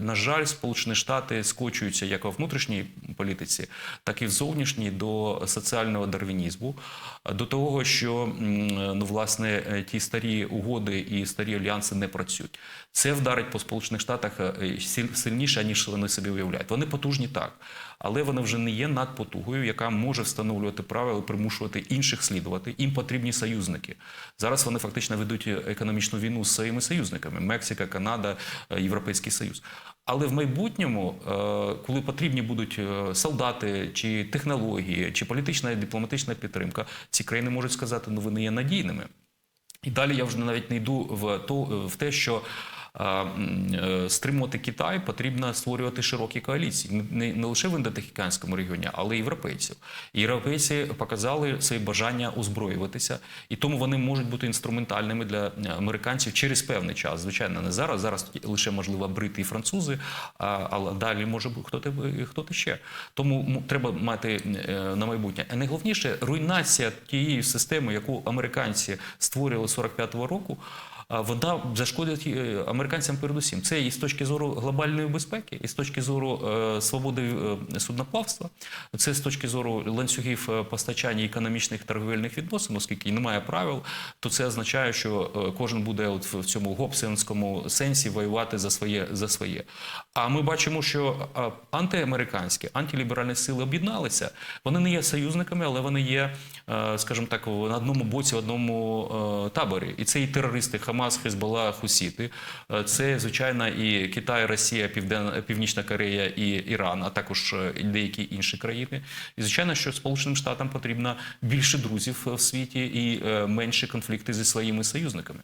на жаль, Сполучені Штати скочуються як у внутрішній політиці, так і в зовнішній до соціального дарвінізму, до того, що ну, власне е, ті старі угоди і старі альянси не працюють. Це вдарить по Сполучених Штатах е, сильніше, ніж вони собі уявляють. Вони потужні так, але вони вже не є надпотугою, яка може встановлювати правила, примушувати інших слідувати. Їм потрібні союзники. Зараз вони фактично ведуть економічну війну з своїми союзниками: Мексика, Канада, е, Європейський Союз. Але в майбутньому, е, коли потрібні будуть е, солдати, чи технології, чи політична і дипломатична підтримка, ці країни можуть сказати, ну вони є надійними. І далі я вже навіть не йду в в те, що стримувати Китай потрібно створювати широкі коаліції не, не лише в індотихоокеанському регіоні, але й європейців. Європейці показали своє бажання озброюватися, і тому вони можуть бути інструментальними для е, американців через певний час. Звичайно, не зараз. Зараз лише можливо брити і французи, але далі може бути хто хто ще. Тому треба мати е, на майбутнє. А найголовніше руйнація тієї системи, яку американці створювали 45-го року. А Вона зашкодить е, американцям передусім. Це і з точки зору глобальної безпеки, і з точки зору е, свободи е, судноплавства, це з точки зору ланцюгів постачання економічних торговельних відносин, оскільки немає правил, то це означає, що кожен буде от в цьому гобсенському сенсі воювати за своє за своє. А ми бачимо, що антиамериканські, антиліберальні сили об'єдналися. Вони не є союзниками, але вони є, е, скажімо так, на одному боці, в одному е, таборі. І це і терористи Хамас, Хезбола, Хусіти. Е, Це, звичайно, і Китай, Росія, Південна, Північна Корея і Іран, а також і деякі інші країни. І звичайно, що Сполученим Штатам потрібно більше друзів в світі і менше конфлікти зі своїми союзниками.